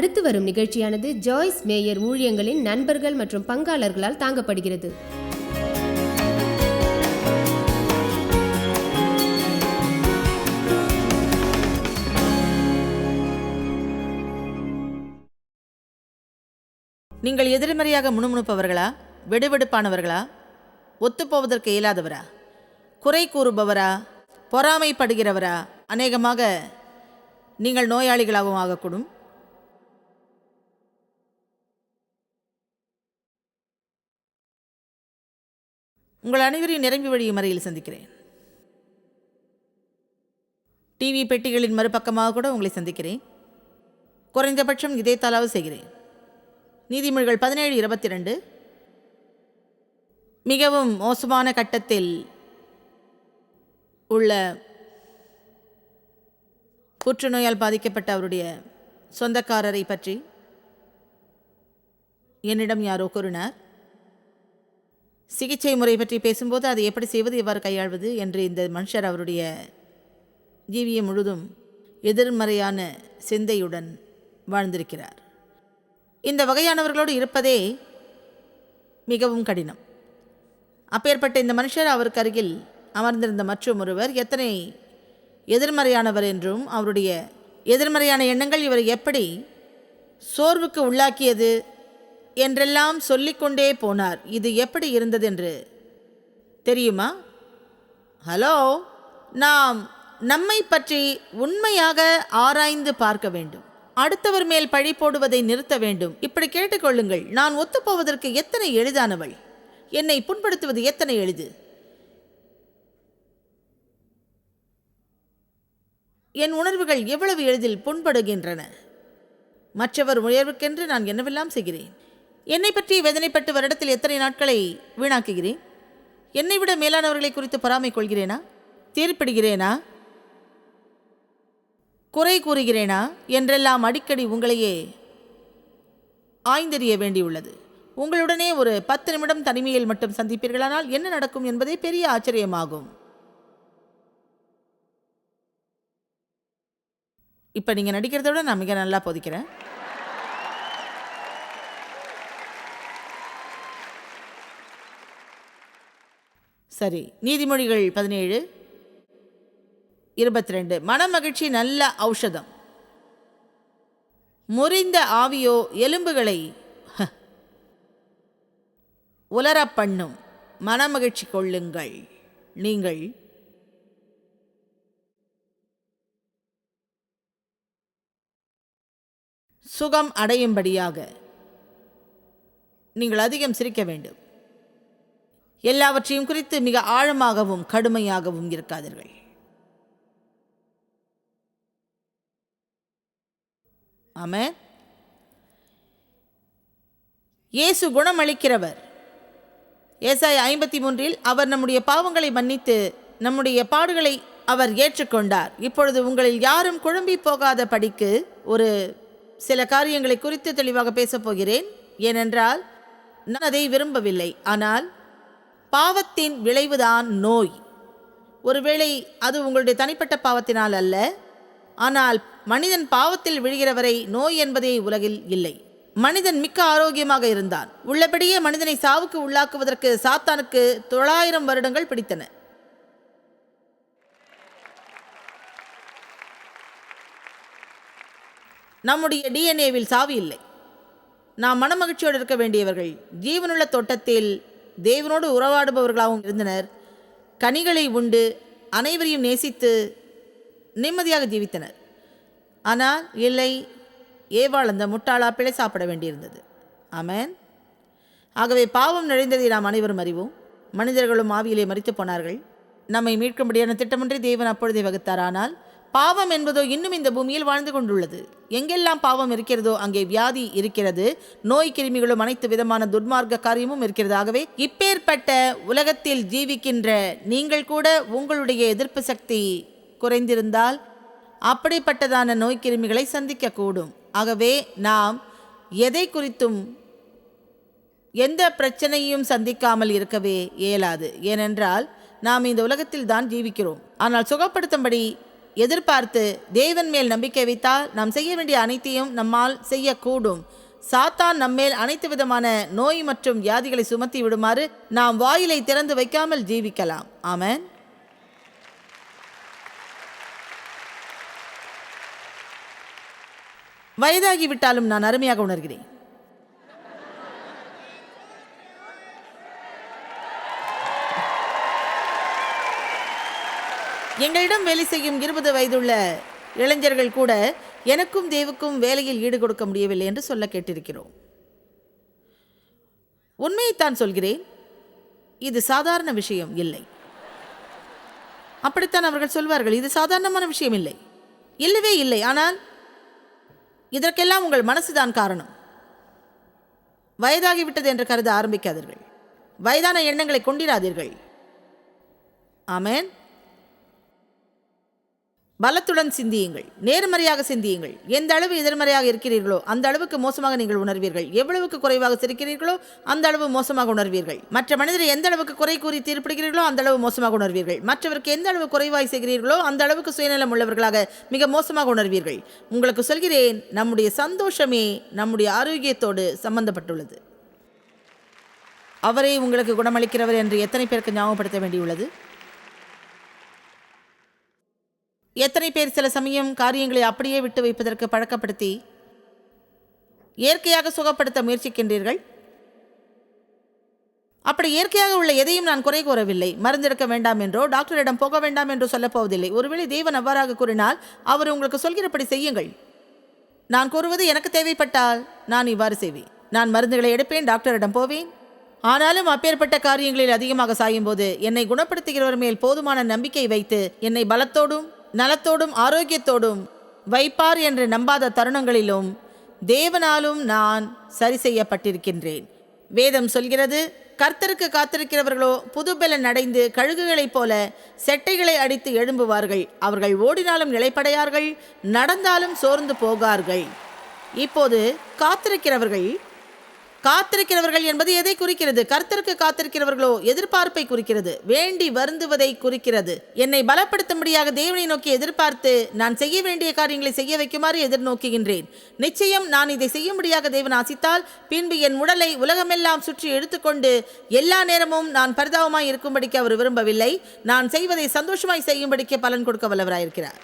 அடுத்து வரும் நிகழ்ச்சியானது ஜாய்ஸ் மேயர் ஊழியங்களின் நண்பர்கள் மற்றும் பங்காளர்களால் தாங்கப்படுகிறது. நீங்கள் எதிர்மறையாக முணுமுணுப்பவர்களா? வெடுவெடுப்பானவர்களா? ஒத்துப்போவதற்கு இயலாதவரா? குறை கூறுபவரா? பொறாமைப்படுகிறவரா? அநேகமாக நீங்கள் நோயாளிகளாகவும் ஆகக்கூடும். உங்கள் அனைவரையும் நிரம்பி வழியும் மறையில் சந்திக்கிறேன். டிவி பெட்டிகளின் மறுபக்கமாக கூட உங்களை சந்திக்கிறேன். குறைந்தபட்சம் இதே தாளாவது செய்கிறேன். நீதிமொழிகள் பதினேழு இருபத்தி ரெண்டு மிகவும் மோசமான கட்டத்தில் உள்ள புற்றுநோயால் பாதிக்கப்பட்ட அவருடைய சொந்தக்காரரை பற்றி என்னிடம் யாரோ கூறினார். சிகிச்சை முறை பற்றி பேசும்போது அதை எப்படி செய்வது எவ்வாறு கையாள்வது என்று இந்த மனுஷர் அவருடைய ஜீவியம் முழுதும் எதிர்மறையான சிந்தையுடன் வாழ்ந்திருக்கிறார். இந்த வகையானவர்களோடு இருப்பதே மிகவும் கடினம். அப்பேற்பட்ட இந்த மனுஷர் அவருக்கு அருகில் அமர்ந்திருந்த மற்றும் ஒருவர் எத்தனை எதிர்மறையானவர் என்றும் அவருடைய எதிர்மறையான எண்ணங்கள் இவரை எப்படி சோர்வுக்கு உள்ளாக்கியது என்றெல்லாம் சொல்லிக்கொண்டே போனார். இது எப்படி இருந்ததென்று? தெரியுமா? ஹலோ நாம் நம்மை பற்றி உண்மையாக ஆராய்ந்து பார்க்க வேண்டும். அடுத்தவர் மேல் பழி போடுவதை நிறுத்த வேண்டும். இப்படி கேட்டுக்கொள்ளுங்கள் நான் ஒத்துப்போவதற்கு எத்தனை எளிதானவள்? என்னை புண்படுத்துவது எத்தனை எளிது? என் உணர்வுகள் எவ்வளவு எளிதில் புண்படுகின்றன? மற்றவர் உயர்வுக்கென்று நான் என்னவெல்லாம் செய்கிறேன்? என்னை பற்றி வேதனைப்பட்டு வருடத்தில் எத்தனை நாட்களை வீணாக்குகிறேன்? என்னை விட மேலானவர்களை குறித்து பொறாமை கொள்கிறேனா? தீர்ப்பிடுகிறேனா? குறை கூறுகிறேனா? என்றெல்லாம் அடிக்கடி உங்களையே ஆய்ந்தறிய வேண்டியுள்ளது. உங்களுடனே ஒரு பத்து நிமிடம் தனிமையில் மட்டும் சந்திப்பீர்களானால் என்ன நடக்கும் என்பதே பெரிய ஆச்சரியமாகும். இப்போ நீங்கள் நடிக்கிறத விட நான் மிக நல்லா போதிக்கிறேன். சரி நீதிமொழிகள் பதினேழு இருபத்தி ரெண்டு மனமகிழ்ச்சி நல்ல ஔஷதம். முறிந்த ஆவியோ எலும்புகளை ஹ, உலரப் பண்ணும். மனமகிழ்ச்சி கொள்ளுங்கள். நீங்கள்? சுகம் அடையும்படியாக. நீங்கள் அதிகம் சிரிக்க வேண்டும். எல்லாவற்றையும் குறித்து மிக ஆழமாகவும் கடுமையாகவும் இருக்காதீர்கள். ஆமென். இயேசு குணமளிக்கிறவர். ஏசாய் ஐம்பத்தி மூன்றில் அவர் நம்முடைய பாவங்களை மன்னித்து நம்முடைய பாடுகளை அவர் ஏற்றுக்கொண்டார். இப்பொழுது உங்களில் யாரும் குழம்பி போகாத படிக்கு ஒரு சில காரியங்களை குறித்து தெளிவாக பேசப் போகிறேன். ஏனென்றால் நான் அதை விரும்பவில்லை. ஆனால் பாவத்தின் விளைவுதான் நோய். ஒருவேளை அது உங்களுடைய தனிப்பட்ட பாவத்தினால் அல்ல. ஆனால் மனிதன் பாவத்தில் விழுகிறவரை நோய் என்பதே உலகில் இல்லை. மனிதன் மிக்க ஆரோக்கியமாக இருந்தான். உள்ளபடியே மனிதனை சாவுக்கு உள்ளாக்குவதற்கு சாத்தானுக்கு தொள்ளாயிரம் வருடங்கள் பிடித்தன. நம்முடைய டிஎன்ஏவில் சாவு இல்லை. நாம் மனமகிழ்ச்சியோடு இருக்க வேண்டியவர்கள் ஜீவனுள்ள தோட்டத்தில் தேவனோடு உறவாடுபவர்களாகவும் இருந்தனர். கனிகளை உண்டு அனைவரையும் நேசித்து நிம்மதியாக ஜீவித்தனர். ஆனால் இல்லை ஏவாள் அந்த முட்டாளா பிழை சாப்பிட வேண்டியிருந்தது. ஆமேன். ஆகவே பாவம் நிறைந்ததை நாம் அனைவரும் அறிவோம். மனிதர்களும் ஆவியிலே மறித்து போனார்கள். நம்மை மீட்கும்படியான திட்டமொன்றை தேவன் அப்பொழுதே வகுத்தார். ஆனால் பாவம் என்பதோ இன்னும் இந்த பூமியில் வாழ்ந்து கொண்டுள்ளது. எங்கெல்லாம் பாவம் இருக்கிறதோ அங்கே வியாதி இருக்கிறது. நோய் கிருமிகளும் அனைத்து விதமான துர்மார்க்க காரியமும் இருக்கிறது. ஆகவே இப்பேற்பட்ட உலகத்தில் ஜீவிக்கின்ற நீங்கள் கூட உங்களுடைய எதிர்ப்பு சக்தி குறைந்திருந்தால் அப்படிப்பட்டதான நோய் கிருமிகளை சந்திக்கக்கூடும். ஆகவே நாம் எதை குறித்தும் எந்த பிரச்சனையும் சந்திக்காமல் இருக்கவே இயலாது. ஏனென்றால் நாம் இந்த உலகத்தில் தான் ஜீவிக்கிறோம். ஆனால் சுகப்படுத்தும்படி எதிர்பார்த்து தேவன் மேல் நம்பிக்கை வைத்தால் நாம் செய்ய வேண்டிய அனைத்தையும் நம்மால் செய்யக்கூடும். சாத்தான் நம்மேல் அனைத்து விதமான நோய் மற்றும் வியாதிகளை சுமத்தி விடுமாறு நாம் வாயிலை திறந்து வைக்காமல் ஜீவிக்கலாம். ஆமன். வயதாகிவிட்டாலும் நான் அருமையாக உணர்கிறேன். எங்களிடம் வேலை செய்யும் இருபது வயதுள்ள இளைஞர்கள் கூட எனக்கும் தேவுக்கும் வேலையில் ஈடு கொடுக்க முடியவில்லை என்று சொல்ல கேட்டிருக்கிறோம். உண்மையைத்தான் சொல்கிறேன். இது சாதாரண விஷயம் இல்லை. அப்படித்தான் அவர்கள் சொல்வார்கள். இது சாதாரணமான விஷயம் இல்லை. இல்லவே இல்லை. ஆனால் இதற்கெல்லாம் உங்கள் மனசுதான் காரணம். வயதாகிவிட்டது என்று கருத ஆரம்பிக்காதீர்கள். வயதான எண்ணங்களை கொண்டிராதீர்கள். ஆமேன். பலத்துடன் சிந்தியுங்கள் நேர்மறையாக சிந்தியுங்கள். எந்த அளவு எதிர்மறையாக இருக்கிறீர்களோ அந்த அளவுக்கு மோசமாக நீங்கள் உணர்வீர்கள். எவ்வளவுக்கு குறைவாக சிரிக்கிறீர்களோ அந்த அளவு மோசமாக உணர்வீர்கள். மற்ற மனிதரை எந்த அளவுக்கு குறை கூறி தீர்ப்பிடுகிறீர்களோ அந்த அளவு மோசமாக உணர்வீர்கள். மற்றவருக்கு எந்த அளவு குறைவாய் செய்கிறீர்களோ அந்த அளவுக்கு சுயநலம் உள்ளவர்களாக மிக மோசமாக உணர்வீர்கள். உங்களுக்கு சொல்கிறேன் நம்முடைய சந்தோஷமே நம்முடைய ஆரோக்கியத்தோடு சம்பந்தப்பட்டுள்ளது. அவரை உங்களுக்கு குணமளிக்கிறவர் என்று எத்தனை பேருக்கு ஞாபகப்படுத்த வேண்டியுள்ளது? எத்தனை பேர் சில சமயம் காரியங்களை அப்படியே விட்டு வைப்பதற்கு பழக்கப்படுத்தி இயற்கையாக சுகப்படுத்த முயற்சிக்கின்றீர்கள்? அப்படி இயற்கையாக உள்ள எதையும் நான் குறை கூறவில்லை. மருந்தெடுக்க வேண்டாம் என்றோ டாக்டரிடம் போக வேண்டாம் என்றோ சொல்லப்போவதில்லை ஒருவேளை தேவன் அவ்வாறாக கூறினால் அவர் உங்களுக்கு சொல்கிறபடி செய்யுங்கள். நான் கூறுவது எனக்கு தேவைப்பட்டால் நான் இவ்வாறு செய்வேன். நான் மருந்துகளை எடுப்பேன் டாக்டரிடம் போவேன். ஆனாலும் அப்பேற்பட்ட காரியங்களில் அதிகமாக சாயும் போது என்னை குணப்படுத்துகிறவர் மேல் போதுமான நம்பிக்கை வைத்து என்னை பலத்தோடும் நலத்தோடும் ஆரோக்கியத்தோடும் வைப்பார் என்று நம்பாத தருணங்களிலும் தேவனாலும் நான் சரி செய்யப்பட்டிருக்கின்றேன். வேதம் சொல்கிறது கர்த்தருக்கு காத்திருக்கிறவர்களோ புதுபலன் அடைந்து கழுகுகளைப் போல செட்டைகளை அடித்து எழும்புவார்கள். அவர்கள் ஓடினாலும் நிலைப்படையார்கள் நடந்தாலும் சோர்ந்து போகார்கள். இப்போது காத்திருக்கிறவர்கள் காத்திருக்கிறவர்கள் என்பது எதை குறிக்கிறது? கர்த்தருக்கு காத்திருக்கிறவர்களோ எதிர்பார்ப்பை குறிக்கிறது. வேண்டி வருந்துவதை குறிக்கிறது. என்னை பலப்படுத்தும்படியாக தேவனை நோக்கி எதிர்பார்த்து நான் செய்ய வேண்டிய காரியங்களை செய்ய வைக்குமாறு எதிர்நோக்குகின்றேன். நிச்சயம் நான் இதை செய்யும்படியாக தேவன் ஆசித்தால் பின்பு என் உடலை உலகமெல்லாம் சுற்றி எடுத்துக்கொண்டு எல்லா நேரமும் நான் பரிதாபமாய் இருக்கும்படிக்கு அவர் விரும்பவில்லை. நான் செய்வதை சந்தோஷமாய் செய்யும்படிக்கு பலன் கொடுக்க வல்லவராயிருக்கிறார்.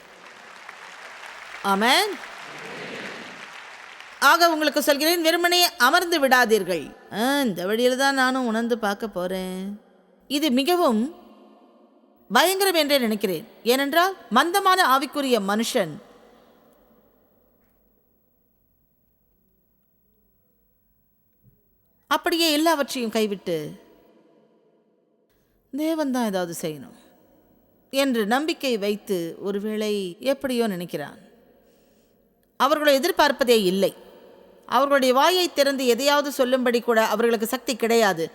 ஆமாம் ஆக உங்களுக்கு சொல்கிறேன் வெறுமனே அமர்ந்து விடாதீர்கள். இந்த வழியில் தான் நானும் உணர்ந்து பார்க்க போறேன். இது மிகவும் பயங்கரம் என்றே நினைக்கிறேன். ஏனென்றால் மந்தமான ஆவிக்குரிய மனுஷன். அப்படியே எல்லாவற்றையும் கைவிட்டு தேவன்தான் ஏதாவது செய்யணும் என்று நம்பிக்கை வைத்து ஒருவேளை எப்படியோ நினைக்கிறான். அவர்களை எதிர்பார்ப்பதே இல்லை. அவர்களுடைய வாயை திறந்து எதையாவது சொல்லும்படி கூட அவர்களுக்கு சக்தி கிடையாது.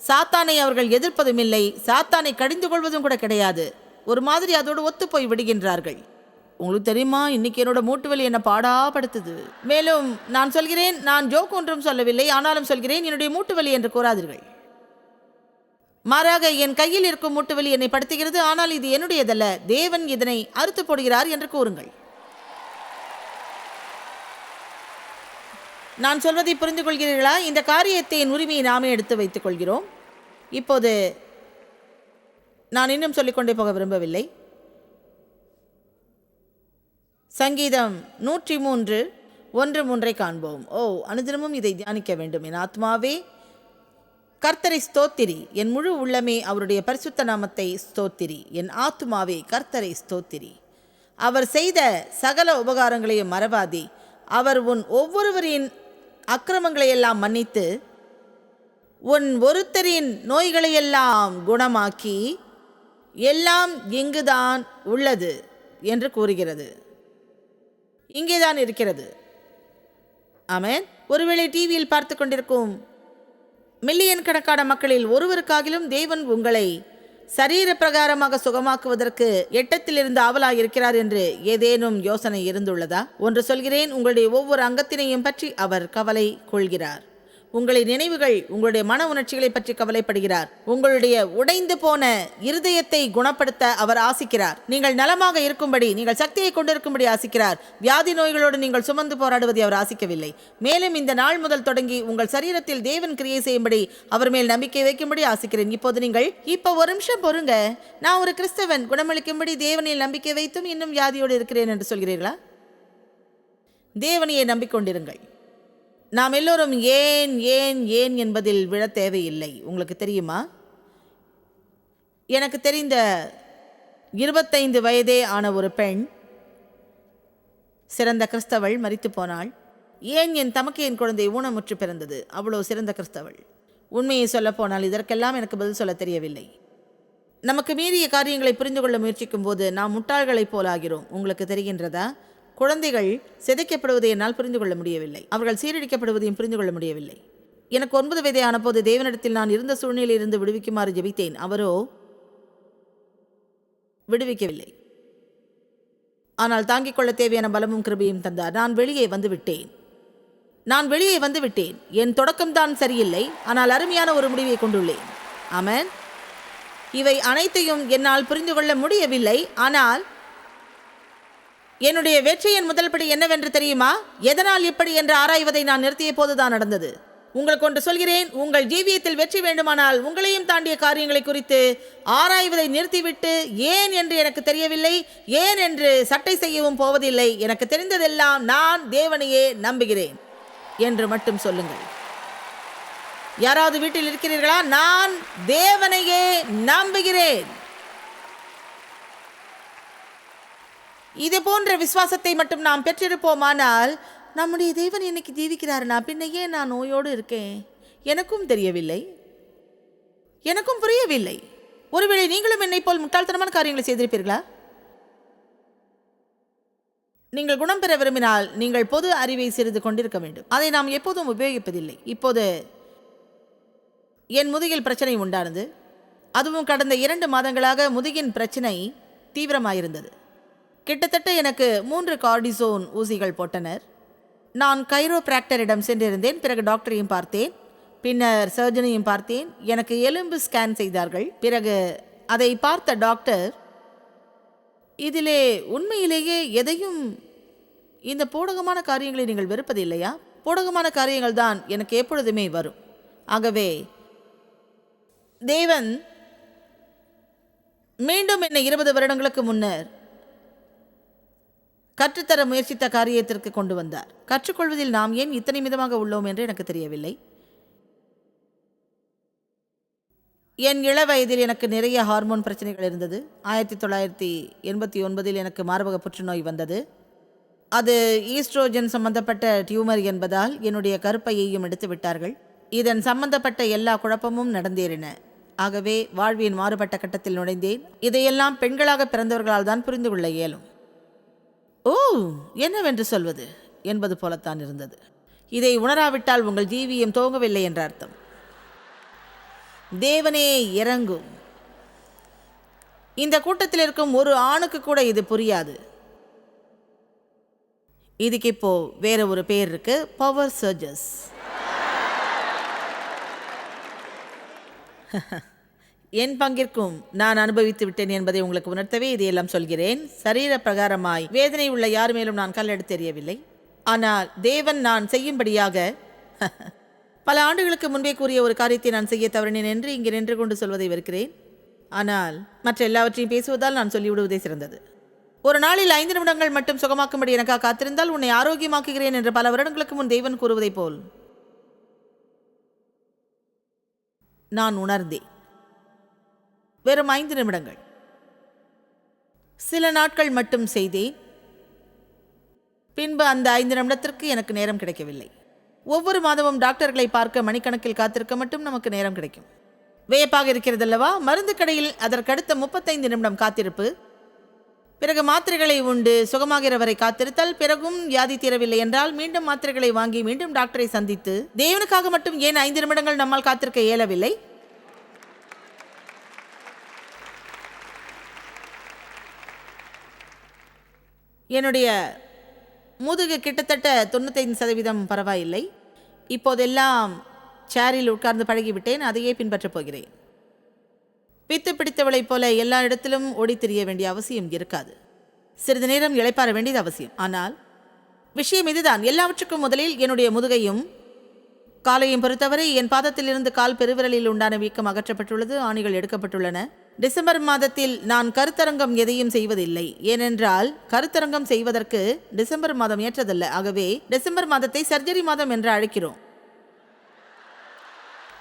சாத்தானை அவர்கள் எதிர்ப்பதும் இல்லை சாத்தானை கடிந்து கொள்வதும் கூட கிடையாது. ஒரு மாதிரி அதோடு ஒத்துப்போய் விடுகின்றார்கள். உங்களுக்கு தெரியுமா இன்னைக்கு என்னோட மூட்டுவலி வலி என்ன பாடாப்படுத்துது? மேலும் நான் சொல்கிறேன் நான் ஜோக் ஒன்றும் சொல்லவில்லை ஆனாலும் சொல்கிறேன் என்னுடைய மூட்டு வலி என்று கூறாதீர்கள். மாறாக என் கையில் இருக்கும் மூட்டு வலி என்னை படுத்துகிறது ஆனால் இது என்னுடையதல்ல தேவன் இதனை அறுத்து போடுகிறார் என்று கூறுங்கள். நான் சொல்வதை புரிந்து கொள்கிறீர்களா இந்த காரியத்தை என் உரிமையை நாமே எடுத்து வைத்துக் கொள்கிறோம் இப்போது நான் இன்னும் சொல்லிக்கொண்டே போக விரும்பவில்லை. சங்கீதம் நூற்றி மூன்று ஒன்று மூன்றை காண்போம். ஓ அனுதினமும் இதை தியானிக்க வேண்டும். என் ஆத்மாவே கர்த்தரை ஸ்தோத்திரி. என் முழு உள்ளமே அவருடைய பரிசுத்த நாமத்தை ஸ்தோத்திரி. என் ஆத்மாவே கர்த்தரை ஸ்தோத்திரி. அவர் செய்த சகல உபகாரங்களையும் மறவாதி. அவர் உன் ஒவ்வொருவரின் அக்கிரமங்களையெல்லாம் மன்னித்து உன் ஒருத்தரின் நோய்களையெல்லாம் குணமாக்கி எல்லாம் இங்குதான் உள்ளது என்று கூறுகிறது. இங்கேதான் இருக்கிறது. ஆமென். ஒருவேளை டிவியில் பார்த்து கொண்டிருக்கும் மில்லியன் கணக்கான மக்களில் ஒருவருக்காகிலும் தேவன் உங்களை சரீர பிரகாரமாக சுகமாக்குவதற்கு எட்டத்திலிருந்து ஆவலாக இருக்கிறார் என்று ஏதேனும் யோசனை இருந்துள்ளதா? ஒன்று சொல்கிறேன் உங்களுடைய ஒவ்வொரு அங்கத்தினையும் பற்றி அவர் கவலை கொள்கிறார். உங்களின் நினைவுகள் உங்களுடைய மன உணர்ச்சிகளை பற்றி கவலைப்படுகிறார். உங்களுடைய உடைந்து போன இருதயத்தை குணப்படுத்த அவர் ஆசிக்கிறார். நீங்கள் நலமாக இருக்கும்படி நீங்கள் சக்தியை கொண்டிருக்கும்படி ஆசிக்கிறார். வியாதி நோய்களோடு நீங்கள் சுமந்து போராடுவதை அவர் ஆசிக்கவில்லை. மேலும் இந்த நாள் முதல் தொடங்கி உங்கள் சரீரத்தில் தேவன் கிரியை செய்யும்படி அவர் மேல் நம்பிக்கை வைக்கும்படி ஆசிக்கிறேன். இப்போது நீங்கள் இப்போ ஒரு நிமிஷம் பொறுங்க. நான் ஒரு கிறிஸ்தவன். குணமளிக்கும்படி தேவனில் நம்பிக்கை வைத்தும் இன்னும் வியாதியோடு இருக்கிறேன் என்று சொல்கிறீர்களா? தேவனையை நம்பிக்கொண்டிருங்கள். நாம் எல்லோரும் ஏன் ஏன் ஏன் என்பதில் விழ தேவையில்லை. உங்களுக்கு தெரியுமா? எனக்கு தெரிந்த இருபத்தைந்து வயதே ஆன ஒரு பெண் சிறந்த கிறிஸ்தவள் மறித்து போனாள். ஏன் என் தமக்கு என் குழந்தை ஊனமுற்று பிறந்தது? அவ்வளோ சிறந்த கிறிஸ்தவள். உண்மையை சொல்லப்போனால் இதற்கெல்லாம் எனக்கு பதில் சொல்ல தெரியவில்லை. நமக்கு மீறிய காரியங்களை புரிந்து கொள்ள முயற்சிக்கும் போது நாம் முட்டாள்களைப் போலாகிறோம். உங்களுக்கு தெரிகின்றதா? குழந்தைகள் சிதைக்கப்படுவதை என்னால் புரிந்து கொள்ள முடியவில்லை. அவர்கள் சீரழிக்கப்படுவதையும் புரிந்து கொள்ள முடியவில்லை. எனக்கு ஒன்பது வயதையான போது தேவனிடத்தில் நான் இருந்த சூழ்நிலையில் இருந்து விடுவிக்குமாறு ஜெபித்தேன். அவரோ விடுவிக்கவில்லை. ஆனால் தாங்கிக் கொள்ள தேவையான பலமும் கிருபையும் தந்தார். நான் வெளியே வந்து விட்டேன். நான் வெளியே வந்து விட்டேன். என் தொடக்கம்தான் சரியில்லை. ஆனால் அருமையான ஒரு முடிவை கொண்டுள்ளேன். ஆமன். இவை அனைத்தையும் என்னால் புரிந்து கொள்ள முடியவில்லை. ஆனால் என்னுடைய வெற்றியின் முதல் படி என்னவென்று தெரியுமா? எதனால் இப்படி என்று ஆராய்வதை நான் நிறுத்திய போதுதான் நடந்தது. உங்களுக்கு ஒன்று சொல்கிறேன் உங்கள் ஜீவியத்தில் வெற்றி வேண்டுமானால் உங்களையும் தாண்டிய காரியங்களை குறித்து ஆராய்வதை நிறுத்திவிட்டு ஏன் என்று எனக்கு தெரியவில்லை ஏன் என்று சட்டை செய்யவும் போவதில்லை. எனக்கு தெரிந்ததெல்லாம் நான் தேவனையே நம்புகிறேன் என்று மட்டும் சொல்லுங்கள். யாராவது வீட்டில் இருக்கிறீர்களா? நான் தேவனையே நம்புகிறேன். இது போன்ற விசுவாசத்தை மட்டும் நாம் பெற்றிருப்போமானால் நம்முடைய தேவன் இன்னைக்கு ஜீவிக்கிறாருனா பின்ன ஏன் நான் நோயோடு இருக்கேன்? எனக்கும் தெரியவில்லை. எனக்கும் புரியவில்லை. ஒருவேளை நீங்களும் என்னை போல் முட்டாள்தனமான காரியங்களை செய்திருப்பீர்களா? நீங்கள் குணம் பெற விரும்பினால் நீங்கள் பொது அறிவை சிறிது கொண்டிருக்க வேண்டும். அதை நாம் எப்போதும் உபயோகிப்பதில்லை. இப்போது என் முதுகில் பிரச்சனை உண்டானது. அதுவும் கடந்த இரண்டு மாதங்களாக முதுகின் பிரச்சனை தீவிரமாயிருந்தது. கிட்டத்தட்ட எனக்கு மூன்று கார்டிசோன் ஊசிகள் போட்டனர். நான் கைரோ பிராக்டரிடம் சென்றிருந்தேன் பிறகு டாக்டரையும் பார்த்தேன் பின்னர் சர்ஜனையும் பார்த்தேன். எனக்கு எலும்பு ஸ்கேன் செய்தார்கள் பிறகு அதை பார்த்த டாக்டர் இதிலே உண்மையிலேயே எதையும் இந்த போடகமான காரியங்களை நீங்கள் வெறுப்பது இல்லையா போடகமான காரியங்கள் தான் எனக்கு எப்பொழுதுமே வரும். ஆகவே தேவன் மீண்டும் என்னை இருபது வருடங்களுக்கு முன்னர் கற்றுத்தர முயற்சித்த காரியத்திற்கு கொண்டு வந்தார். கற்றுக்கொள்வதில் நாம் ஏன் இத்தனை மிதமாக உள்ளோம் என்று எனக்கு தெரியவில்லை. என் இள வயதில் எனக்கு நிறைய ஹார்மோன் பிரச்சனைகள் இருந்தது. ஆயிரத்தி தொள்ளாயிரத்தி எண்பத்தி ஒன்பதில் எனக்கு மார்பக புற்றுநோய் வந்தது. அது ஈஸ்ட்ரோஜன் சம்பந்தப்பட்ட டியூமர் என்பதால் என்னுடைய கருப்பையையும் எடுத்து விட்டார்கள். இதன் சம்பந்தப்பட்ட எல்லா குழப்பமும் நடந்தேறின. ஆகவே வாழ்வின் மாறுபட்ட கட்டத்தில் நுழைந்தேன். இதையெல்லாம் பெண்களாக பிறந்தவர்களால் தான் புரிந்து கொள்ள இயலும். ஓ என்னவென்று சொல்வது? என்பது போலத்தான் இருந்தது. இதை உணராவிட்டால் உங்கள் ஜீவியம் துவங்கவில்லை என்ற அர்த்தம். தேவனே இறங்கும். இந்த கூட்டத்தில் இருக்கும் ஒரு ஆணுக்கு கூட இது புரியாது. இதுக்கு இப்போ வேற ஒரு பேர் இருக்கு பவர் சர்ஜஸ் என் பங்கிற்கும் நான் அனுபவித்து விட்டேன் என்பதை உங்களுக்கு உணர்த்தவே இதையெல்லாம் சொல்கிறேன். சரீர பிரகாரமாய் வேதனை உள்ள யார் மேலும் நான் கல்லெடுத்து தெரியவில்லை ஆனால் தேவன் நான் செய்யும்படியாக பல ஆண்டுகளுக்கு முன்பே கூறிய ஒரு காரியத்தை நான் செய்ய தவறினேன் என்று இங்கே நின்று கொண்டு சொல்வதை வெறுக்கிறேன். ஆனால் மற்ற எல்லாவற்றையும் பேசுவதால் நான் சொல்லிவிடுவதே சிறந்தது. ஒரு நாளில் ஐந்து நிமிடங்கள் மட்டும் சுகமாக்கும்படி எனக்காக காத்திருந்தால் உன்னை ஆரோக்கியமாக்குகிறேன் என்று பல வருடங்களுக்கு முன் தெய்வன் கூறுவதைப் போல் நான் உணர்ந்தேன். வெறும் ஐந்து நிமிடங்கள். சில நாட்கள் மட்டும் செய்தேன். பின்பு அந்த ஐந்து நிமிடத்திற்கு எனக்கு நேரம் கிடைக்கவில்லை. ஒவ்வொரு மாதமும் டாக்டர்களை பார்க்க மணிக்கணக்கில் காத்திருக்க மட்டும் நமக்கு நேரம் கிடைக்கும். வியப்பாக இருக்கிறதல்லவா? மருந்து கடையில் அதற்கடுத்த முப்பத்தைந்து நிமிடம் காத்திருப்பு. பிறகு மாத்திரைகளை உண்டு சுகமாகிற வரை காத்திருத்தல் பிறகும் வியாதி தீரவில்லை என்றால் மீண்டும் மாத்திரைகளை வாங்கி மீண்டும் டாக்டரை சந்தித்து தேவனுக்காக மட்டும் ஏன் ஐந்து நிமிடங்கள் நம்மால் காத்திருக்க இயலவில்லை? என்னுடைய முதுகு கிட்டத்தட்ட தொண்ணூத்தைந்து சதவீதம் பரவாயில்லை. இப்போதெல்லாம் சேரில் உட்கார்ந்து பழகிவிட்டேன் அதையே பின்பற்றப் போகிறேன். பித்து பிடித்தவளைப் போல எல்லா இடத்திலும் ஓடித் திரிய வேண்டிய அவசியம் இருக்காது. சிறிது நேரம் இளைப்பாற வேண்டியது அவசியம். ஆனால் விஷயம் இதுதான். எல்லாவற்றுக்கும் முதலில் என்னுடைய முதுகையும் காலையும் பொறுத்தவரை என் பாதத்திலிருந்து கால் பெருவிரலில் உண்டான வீக்கம் அகற்றப்பட்டுள்ளது ஆணிகள் எடுக்கப்பட்டுள்ளன. டிசம்பர் மாதத்தில் நான் கருத்தரங்கம் எதையும் செய்வதில்லை. ஏனென்றால் கருத்தரங்கம் செய்வதற்கு டிசம்பர் மாதம் ஏற்றதல்ல. ஆகவே டிசம்பர் மாதத்தை சர்ஜரி மாதம் என்று அழைக்கிறோம்.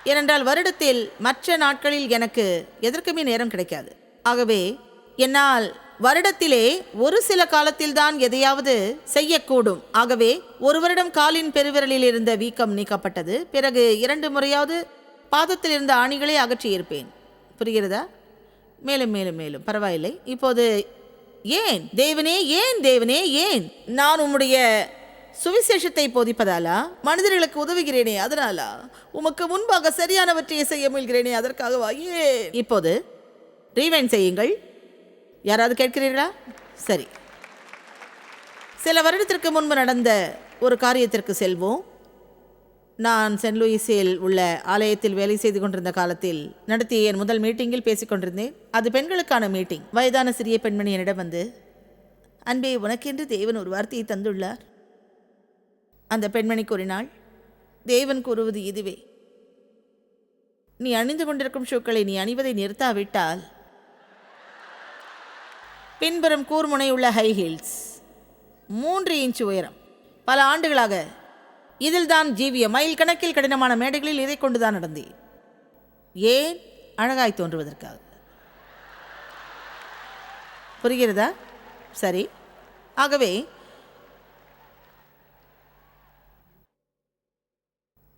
ஏனென்றால் வருடத்தில் மற்ற நாட்களில் எனக்கு எதற்குமே நேரம் கிடைக்காது. ஆகவே என்னால் வருடத்திலே ஒரு சில காலத்தில்தான் எதையாவது செய்யக்கூடும். ஆகவே ஒரு வருடம் காலின் பெருவிரலில் இருந்த வீக்கம் நீக்கப்பட்டது. பிறகு இரண்டு முறையாவது பாதத்தில் இருந்த ஆணிகளை அகற்றியிருப்பேன். புரிகிறதா? மேலும் மேலும் மேலும். பரவாயில்லை. இப்போது ஏன்? தேவனே ஏன் தேவனே ஏன்? நான் உம்முடைய சுவிசேஷத்தை போதிப்பதாலா? மனிதர்களுக்கு உதவுகிறேனே அதனாலா? உமக்கு முன்பாக சரியானவற்றை செய்ய முயல்கிறேனே அதற்காகவா? ஏன்? இப்போது ரீவைன் செய்யுங்கள். யாராவது கேட்கிறீர்களா? சரி. சில வருடத்திற்கு முன்பு நடந்த ஒரு காரியத்திற்கு செல்வோம். நான் சென்ட் லூயிஸில் உள்ள ஆலயத்தில் வேலை செய்து கொண்டிருந்த காலத்தில் நடத்திய என் முதல் மீட்டிங்கில் பேசிக் கொண்டிருந்தேன். அது பெண்களுக்கான மீட்டிங். வயதான சிறிய பெண்மணி என்னிடம் வந்து அன்பே உனக்கென்று தேவன் ஒரு வார்த்தையை தந்துள்ளார்? அந்த பெண்மணி கூறினாள் தேவன் கூறுவது இதுவே. நீ அணிந்து கொண்டிருக்கும் ஷூக்களை நீ அணிவதை நிறுத்தாவிட்டால் பின்புறம் கூர்முனை உள்ள ஹை ஹீல்ஸ் மூன்று இன்ச் உயரம் பல ஆண்டுகளாக இதில்தான் ஜீவிய மைல் கணக்கில் கடினமான மேடைகளில் இதை கொண்டுதான் நடந்தேன். ஏன்? அழகாய் தோன்றுவதற்காக. புரிகிறதா? சரி. ஆகவே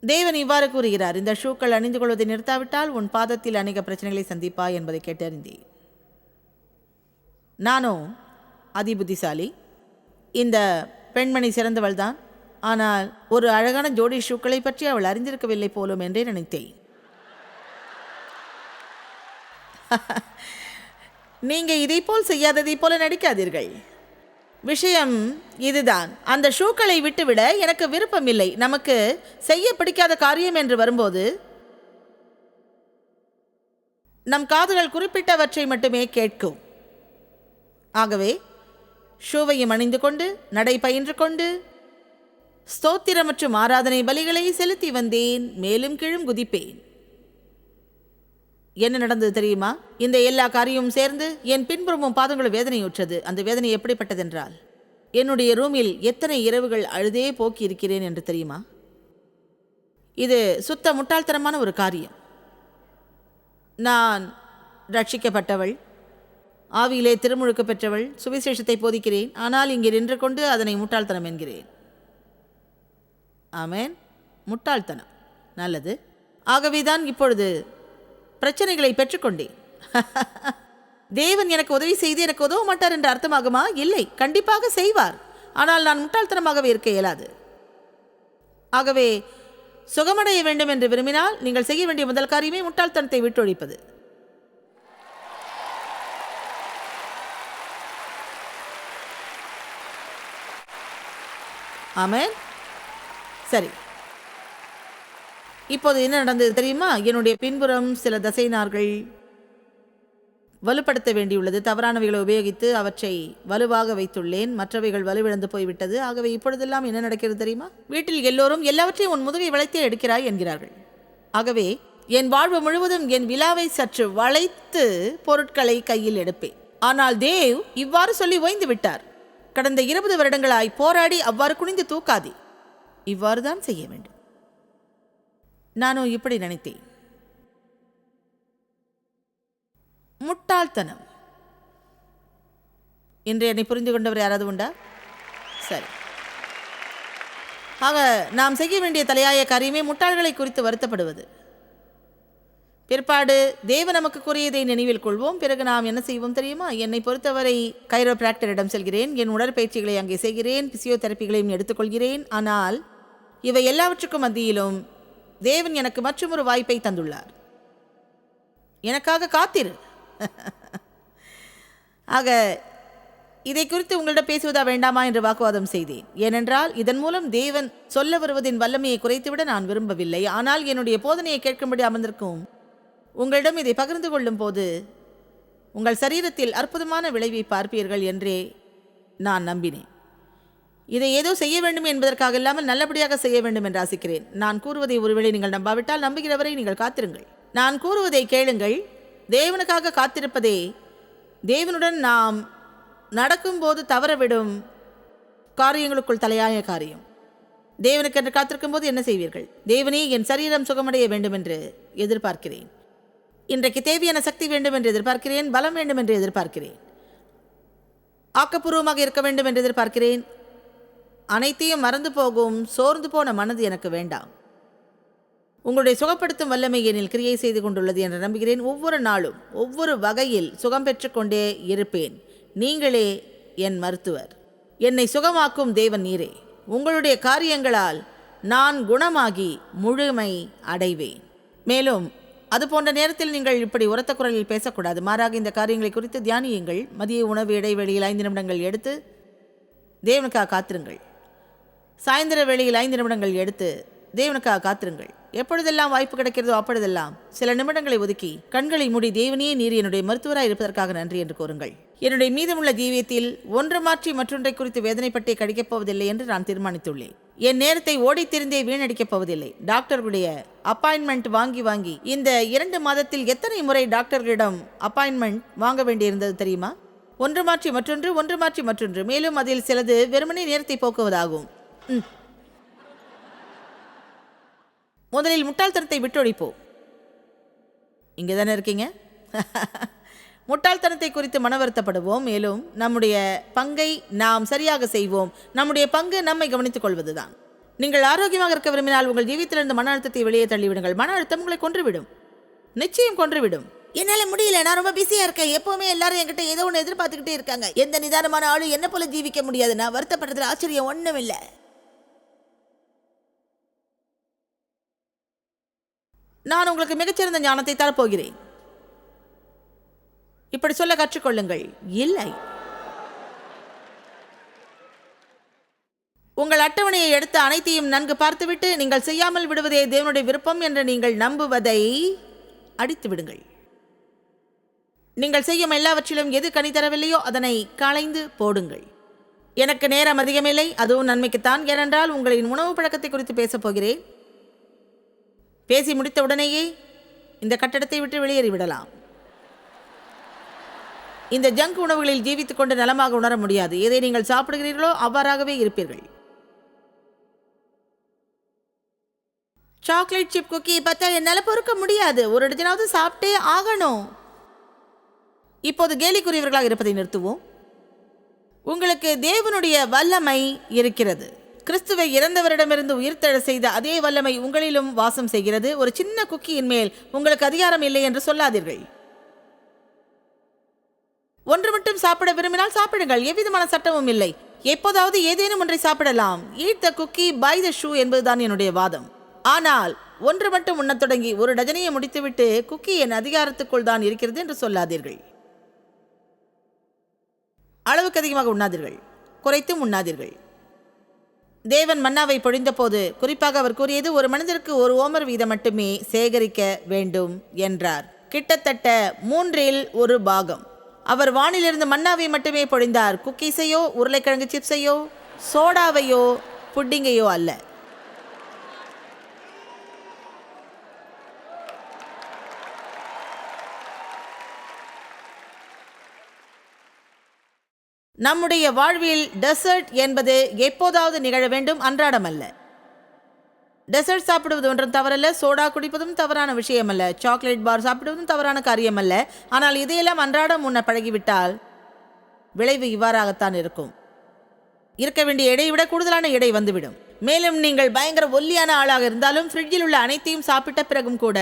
தேவன் இவ்வாறு கூறுகிறார் இந்த ஷூக்கள் அணிந்து கொள்வதை நிறுத்தாவிட்டால் உன் பாதத்தில் அநேக பிரச்சனைகளை சந்திப்பாய் என்பதை கேட்டறிந்தேன். நானோ அதிபுத்திசாலி இந்த பெண்மணி சிறந்தவள் தான் ஆனால் ஒரு அழகான ஜோடி ஷூக்களை பற்றி அவள் அறிந்திருக்கவில்லை போலும் என்றே நினைத்தேன். நீங்கள் இதை போல் செய்யாததை போல நடிக்காதீர்கள். விஷயம் இதுதான். அந்த ஷூக்களை விட்டுவிட எனக்கு விருப்பம் இல்லை நமக்கு செய்ய பிடிக்காத காரியம் என்று வரும்போது நம் காதுகள் குறிப்பிட்டவற்றை மட்டுமே கேட்கும். ஆகவே ஷூவையும் அணிந்து கொண்டு நடை பயின்று கொண்டு ஸ்தோத்திரம் மற்றும் ஆராதனை பலிகளை செலுத்தி வந்தேன் மேலும் கீழும் குதிப்பேன். என்ன நடந்தது தெரியுமா? இந்த எல்லா காரியமும் சேர்ந்து என் பின்புறமும் பாதங்களும் வேதனையுற்றது. அந்த வேதனை எப்படிப்பட்டதென்றால் என்னுடைய ரூமில் எத்தனை இரவுகள் அழுதே போக்கி இருக்கிறேன் என்று தெரியுமா? இது சுத்த முட்டாள்தனமான ஒரு காரியம். நான் ரட்சிக்கப்பட்டவள் ஆவியிலே திருமுழுக்கு பெற்றவள் சுவிசேஷத்தை போதிக்கிறேன் ஆனால் இங்கே நின்று கொண்டு அதனை முட்டாள்தனம் என்கிறேன். ஆமேன். முட்டாள்தனம். நல்லது. ஆகவேதான் இப்பொழுது பிரச்சனைகளை பெற்றுக்கொண்டேன். தேவன் எனக்கு உதவி செய்து எனக்கு உதவ மாட்டார் என்று அர்த்தமாகுமா? இல்லை கண்டிப்பாக செய்வார். ஆனால் நான் முட்டாள்தனமாகவே இருக்க இயலாது. ஆகவே சுகமடைய வேண்டும் என்று விரும்பினால் நீங்கள் செய்ய வேண்டிய முதல் காரியமே முட்டாள்தனத்தை விட்டொழிப்பது. ஆமேன். சரி. இப்போது என்ன நடந்தது தெரியுமா? என்னுடைய பின்புறம் சில தசைனார்கள் வலுப்படுத்த வேண்டியுள்ளது. தவறானவைகளை உபயோகித்து அவற்றை வலுவாக வைத்துள்ளேன். மற்றவைகள் வலுவிழந்து போய்விட்டது. ஆகவே இப்பொழுதெல்லாம் என்ன நடக்கிறது தெரியுமா? வீட்டில் எல்லோரும் எல்லாவற்றையும் உன் முதுகை வளைத்தே எடுக்கிறாய் என்கிறார்கள். ஆகவே என் வாழ்வு முழுவதும் என் விழாவை சற்று வளைத்து பொருட்களை கையில் எடுப்பேன். ஆனால் தேவ் இவ்வாறு சொல்லி ஓய்ந்து விட்டார். கடந்த இருபது வருடங்களாய் போராடி அவ்வாறு குனிந்து தூக்காதே. இவ்வாறு தான் செய்ய வேண்டும். நானும் இப்படி நினைத்தேன். முட்டாள்தனம். இன்று என்னை புரிந்து கொண்டவர் யாராவது உண்டா? சரி. ஆக நாம் செய்ய வேண்டிய தலையாய காரியமே முட்டாள்களை குறித்து வருத்தப்படுவது. பிற்பாடு தேவ நமக்கு கூறியதை நினைவில் கொள்வோம். பிறகு நாம் என்ன செய்வோம் தெரியுமா? என்னை பொறுத்தவரை கைரோ பிராக்டரிடம் செல்கிறேன். என் உடற்பயிற்சிகளை அங்கே செய்கிறேன். பிசியோதெரப்பிகளையும் எடுத்துக்கொள்கிறேன். ஆனால் இவை எல்லாவற்றுக்கும் மத்தியிலும் தேவன் எனக்கு மற்றொரு வாய்ப்பை தந்துள்ளார். எனக்காக காத்திரு. ஆக இதை குறித்து உங்களிடம் பேசுவதா வேண்டாமா என்று வாக்குவாதம் செய்தேன். ஏனென்றால் இதன் மூலம் தேவன் சொல்ல வருவதின் வல்லமையை குறைத்துவிட நான் விரும்பவில்லை. ஆனால் என்னுடைய போதனையை கேட்கும்படி அமர்ந்திருக்கும் உங்களிடம் இதை பகிர்ந்து கொள்ளும் போது உங்கள் சரீரத்தில் அற்புதமான விளைவை பார்ப்பீர்கள் என்றே நான் நம்பினேன். இதை ஏதோ செய்ய வேண்டும் என்பதற்காக இல்லாமல் நல்லபடியாக செய்ய வேண்டும் என்று ஆசிக்கிறேன். நான் கூறுவதை ஒருவேளை நீங்கள் நம்பாவிட்டால் நம்புகிறவரை நீங்கள் காத்திருங்கள். நான் கூறுவதை கேளுங்கள். தேவனுக்காக காத்திருப்பதே தேவனுடன் நாம் நடக்கும்போது தவறவிடும் காரியங்களுக்குள் தலையாய காரியம். தேவனுக்கென்று காத்திருக்கும் போது என்ன செய்வீர்கள்? தேவனே என் சரீரம் சுகமடைய வேண்டும் என்று எதிர்பார்க்கிறேன். இன்றைக்கு தேவையான சக்தி வேண்டும் என்று எதிர்பார்க்கிறேன் பலம் வேண்டும் என்று எதிர்பார்க்கிறேன். ஆக்கப்பூர்வமாக இருக்க வேண்டும் என்று எதிர்பார்க்கிறேன். அனைத்தையும் மறந்து போகும் சோர்ந்து போன மனது எனக்கு வேண்டாம். உங்களுடைய சுகப்படுத்தும் வல்லமை என்னில் கிரியை செய்து கொண்டுள்ளது என்று நம்புகிறேன். ஒவ்வொரு நாளும் ஒவ்வொரு வகையில் சுகம் பெற்றுக்கொண்டே இருப்பேன். நீங்களே என் மருத்துவர். என்னை சுகமாக்கும் தேவன் நீரே. உங்களுடைய காரியங்களால் நான் குணமாகி முழுமை அடைவேன். மேலும் அது போன்ற நேரத்தில் நீங்கள் இப்படி உரத்த குரலில் பேசக்கூடாது. மாறாக இந்த காரியங்களை குறித்து தியானியுங்கள். மதிய உணவு இடைவெளியில் ஐந்து நிமிடங்கள் எடுத்து தேவனுக்காக காத்திருங்கள். சாயந்தர வேளையில் ஐந்து நிமிடங்கள் எடுத்து தேவனுக்காக காத்திருங்கள். எப்பொழுதெல்லாம் வாய்ப்பு கிடைக்கிறதோ அப்பொழுதெல்லாம் சில நிமிடங்களை ஒதுக்கி கண்களை மூடி தேவனையே நீர் என்னுடைய மருத்துவராய் இருப்பதற்காக நன்றி என்று கூறுங்கள். என்னுடைய மீதமுள்ள ஜீவியத்தில் ஒன்று மாற்றி மற்றொன்றை குறித்து வேதனைப்பட்டே கடிக்கப் போவதில்லை என்று நான் தீர்மானித்துள்ளேன். என் நேரத்தை ஓடித் திரிந்தே வீணடிக்கப் போவதில்லை. டாக்டர்களுடைய அப்பாயின்மெண்ட் வாங்கி வாங்கி இந்த இரண்டு மாதத்தில் எத்தனை முறை டாக்டர்களிடம் அப்பாயின்மெண்ட் வாங்க வேண்டியிருந்தது தெரியுமா? ஒன்று மாற்றி மற்றொன்று ஒன்று மாற்றி மற்றொன்று. மேலும் அதில் சிலது வெறுமனே நேரத்தை போக்குவதாகும். முதலில் முட்டாள்தனத்தை விட்டொழிப்போம். இங்கே தானே இருக்கீங்க? முட்டாள்தனத்தை குறித்து மன வருத்தப்படுவோம் மேலும் நம்முடைய பங்கை நாம் சரியாக செய்வோம். நம்முடைய பங்கு நம்மை கவனித்துக் கொள்வதுதான். நீங்கள் ஆரோக்கியமாக இருக்க விரும்பினால் உங்கள் ஜீவித்திலிருந்து மன அழுத்தத்தை வெளியே தள்ளிவிடுங்கள். மன அழுத்தம் உங்களை கொன்றுவிடும். நிச்சயம் கொன்றுவிடும். என்னால் முடியல. நான் ரொம்ப பிஸியாக இருக்கேன். எப்பவுமே எல்லாரும் என்கிட்ட ஏதோ ஒன்று எதிர்பார்த்துக்கிட்டே இருக்காங்க. எந்த நிதானமான ஆளும் என்ன போல ஜீவிக்க முடியாது. நான் வருத்தப்படுறதுல ஆச்சரியம் ஒன்றும் இல்லை நான் உங்களுக்கு மிகச்சிறந்த ஞானத்தை தரப்போகிறேன். இப்படி சொல்ல கற்றுக்கொள்ளுங்கள். இல்லை. உங்கள் அட்டவணையை எடுத்து அனைத்தையும் நன்கு பார்த்துவிட்டு நீங்கள் செய்யாமல் விடுவதே தேவனுடைய விருப்பம் என்று நீங்கள் நம்புவதை அடித்து விடுங்கள். நீங்கள் செய்யும் எல்லாவற்றிலும் எது கனி தரவில்லையோ அதனை களைந்து போடுங்கள். எனக்கு நேரம் அதிகமில்லை அதுவும் நன்மைக்குத்தான். ஏனென்றால் உங்களின் உணவு பழக்கத்தை குறித்து பேசப் போகிறேன். பேசி முடித்த உடனேயே இந்த கட்டடத்தை விட்டு வெளியேறி விடலாம். இந்த ஜங்க் உணவுகளில் ஜீவித்துக் கொண்டு நலமாக உணர முடியாது. எதை நீங்கள் சாப்பிடுகிறீர்களோ அவ்வாறாகவே இருப்பீர்கள். சாக்லேட் சிப் குக்கி பார்த்தா என்னால் பொறுக்க முடியாது. ஒரு இடத்தினாவது சாப்பிட்டே ஆகணும். இப்போது கேலிக்குரியவர்களாக இருப்பதை நிறுத்துவோம். உங்களுக்கு தேவனுடைய வல்லமை இருக்கிறது. கிறிஸ்துவை இறந்தவரிடமிருந்து உயிர்த்தெழ செய்த அதே வல்லமை உங்களிலும் வாசம் செய்கிறது. ஒரு சின்ன குக்கியின் மேல் உங்களுக்கு அதிகாரம் இல்லை என்று சொல்லாதீர்கள். ஒன்று மட்டும் சாப்பிட விரும்பினால் சாப்பிடுங்கள். எவ்விதமான சட்டமும் இல்லை. எப்போதாவது ஏதேனும் ஒன்றை சாப்பிடலாம். Eat the cookie by the shoe என்பதுதான் என்னுடைய வாதம். ஆனால் ஒன்று மட்டும் உண்ணத் தொடங்கி ஒரு டஜனையை முடித்துவிட்டு குக்கி என் அதிகாரத்துக்குள் தான் இருக்கிறது என்று சொல்லாதீர்கள். அளவுக்கு அதிகமாக உண்ணாதீர்கள். குறைத்தும் உண்ணாதீர்கள். தேவன் மன்னாவை பொழிந்தபோது குறிப்பாக அவர் கூறியது ஒரு மனிதருக்கு ஒரு ஓமர் வீதம் மட்டுமே சேகரிக்க வேண்டும் என்றார். கிட்டத்தட்ட மூன்றில் ஒரு பாகம். அவர் வானிலிருந்து மன்னாவை மட்டுமே பொழிந்தார். குக்கீஸையோ உருளைக்கிழங்கு சிப்ஸையோ சோடாவையோ புட்டிங்கையோ அல்ல. நம்முடைய வாழ்வில் டெசர்ட் என்பது எப்போதாவது நிகழ வேண்டும் அன்றாடம் அல்ல டெசர்ட் சாப்பிடுவது ஒன்றும் தவறல்ல சோடா குடிப்பதும் தவறான விஷயம் அல்ல சாக்லேட் பார் சாப்பிடுவதும் தவறான காரியம் அல்ல ஆனால் இதையெல்லாம் அன்றாடம் உன்னை பழகிவிட்டால் விளைவு இவ்வாறாகத்தான் இருக்கும். இருக்க வேண்டிய எடையை விட கூடுதலான எடை வந்துவிடும். மேலும் நீங்கள் பயங்கர ஒல்லியான ஆளாக இருந்தாலும் ஃப்ரிட்ஜில் உள்ள அனைத்தையும் சாப்பிட்ட பிறகும் கூட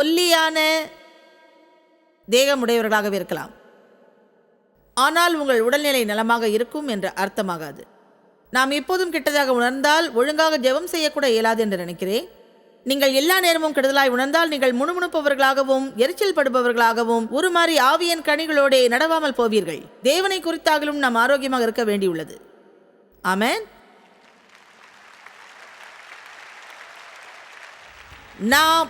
ஒல்லியான தேகமுடையவர்களாகவே இருக்கலாம். ஆனால் உங்கள் உடல்நிலை நலமாக இருக்கும் என்று அர்த்தமாகாது. நாம் எப்போதும் கெட்டதாக உணர்ந்தால் ஒழுங்காக ஜெபம் செய்யக்கூட இயலாது என்று நினைக்கிறேன். நீங்கள் எல்லா நேரமும் கெடுதலாய் உணர்ந்தால் நீங்கள் முணுமுணுப்பவர்களாகவும் எரிச்சல் படுபவர்களாகவும் உருமாறி ஆவியன் கனிகளோடே நடவாமல் போவீர்கள். தேவனை குறித்தாகலும் நாம் ஆரோக்கியமாக இருக்க வேண்டியுள்ளது. ஆமேன். நாம்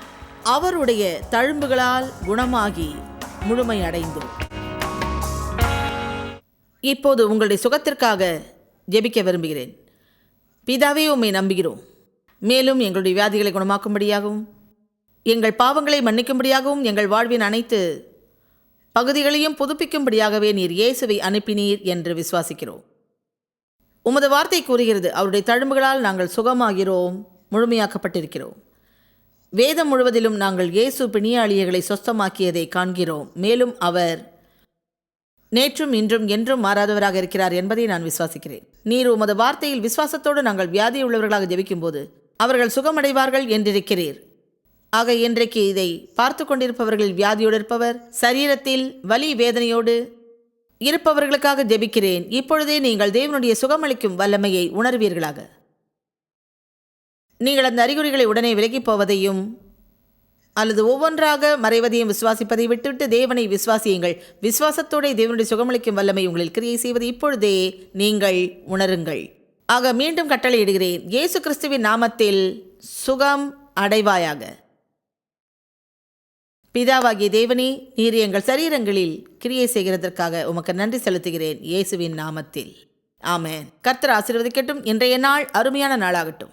அவருடைய தழும்புகளால் குணமாகி முழுமை அடைந்தோம் இப்போது உங்களுடைய சுகத்திற்காக ஜெபிக்க விரும்புகிறேன். பிதாவே உம்மை நம்புகிறோம். மேலும் எங்களுடைய வியாதிகளை குணமாக்கும்படியாகவும் எங்கள் பாவங்களை மன்னிக்கும்படியாகவும் எங்கள் வாழ்வின் அனைத்து பகுதிகளையும் புதுப்பிக்கும்படியாகவே நீர் இயேசுவை அனுப்பினீர் என்று விசுவாசிக்கிறோம். உமது வார்த்தை கூறுகிறது அவருடைய தழும்புகளால் நாங்கள் சுகமாகிறோம் முழுமையாக்கப்பட்டிருக்கிறோம். வேதம் முழுவதிலும் நாங்கள் இயேசு பிணியாளியர்களை சொஸ்தமாக்கியதை காண்கிறோம். மேலும் அவர் நேற்றும் இன்றும் என்றும் மாறாதவராக இருக்கிறார் என்பதை நான் விசுவாசிக்கிறேன். நீர் உமது வார்த்தையில் விசுவாசத்தோடு நாங்கள் வியாதி உள்ளவர்களாக ஜெபிக்கும்போது அவர்கள் சுகமடைவார்கள் என்றிருக்கிறீர். ஆக இன்றைக்கு இதை பார்த்து கொண்டிருப்பவர்கள் வியாதியோடு இருப்பவர் சரீரத்தில் வலி வேதனையோடு இருப்பவர்களுக்காக ஜெபிக்கிறேன். இப்பொழுதே நீங்கள் தேவனுடைய சுகமளிக்கும் வல்லமையை உணர்வீர்களாக. நீங்கள் அந்த அறிகுறிகளை உடனே விலகிப் போவதையும் அல்லது ஒவ்வொன்றாக மறைவதையும் விசுவாசிப்பதை விட்டுவிட்டு தேவனை விசுவாசியுங்கள். விசுவாசத்தோட தேவனுடைய சுகமளிக்கும் வல்லமை உங்களில் கிரியை செய்வது இப்பொழுதே நீங்கள் உணருங்கள். ஆக மீண்டும் கட்டளையிடுகிறேன். இயேசு கிறிஸ்துவின் நாமத்தில் சுகம் அடைவாயாக. பிதாவாகிய தேவனே நீர் எங்கள் சரீரங்களில் கிரியை செய்கிறதற்காக உமக்கு நன்றி செலுத்துகிறேன். இயேசுவின் நாமத்தில். ஆமேன். கர்த்தர் ஆசீர்வதிக்கட்டும். இன்றைய நாள் அருமையான நாளாகட்டும்.